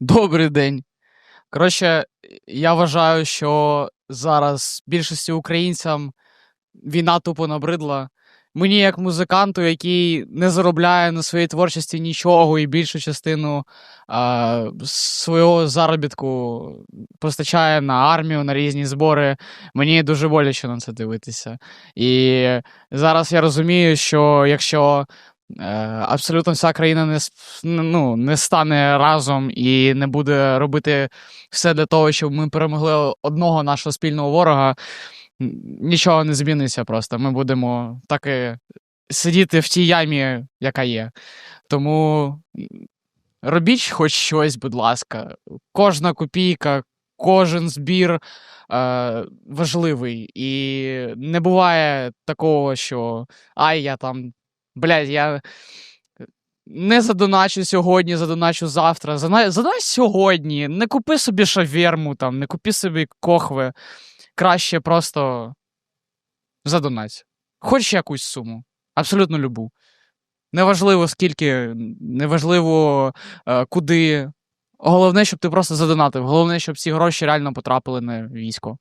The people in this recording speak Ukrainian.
Добрий день. Коротше, я вважаю, що зараз більшості українцям війна тупо набридла. Мені, як музиканту, який не заробляє на своїй творчості нічого і більшу частину а, свого заробітку постачає на армію, на різні збори, мені дуже боляче на це дивитися. І зараз я розумію, що якщо абсолютно вся країна не, ну, не стане разом і не буде робити все для того, щоб ми перемогли одного нашого спільного ворога, нічого не зміниться просто. Ми будемо так і сидіти в тій ямі, яка є. Тому робіть хоч щось, будь ласка. Кожна копійка, кожен збір е, важливий. І не буває такого, що ай, я там, блядь, я не задоначу сьогодні, задоначу завтра. Зана- сьогодні. Не купи собі шаверму, там, не купи собі кохви. Краще просто задонать. Хоч якусь суму. Абсолютно любу. Неважливо скільки, неважливо е, куди. Головне, щоб ти просто задонатив. Головне, щоб ці гроші реально потрапили на військо.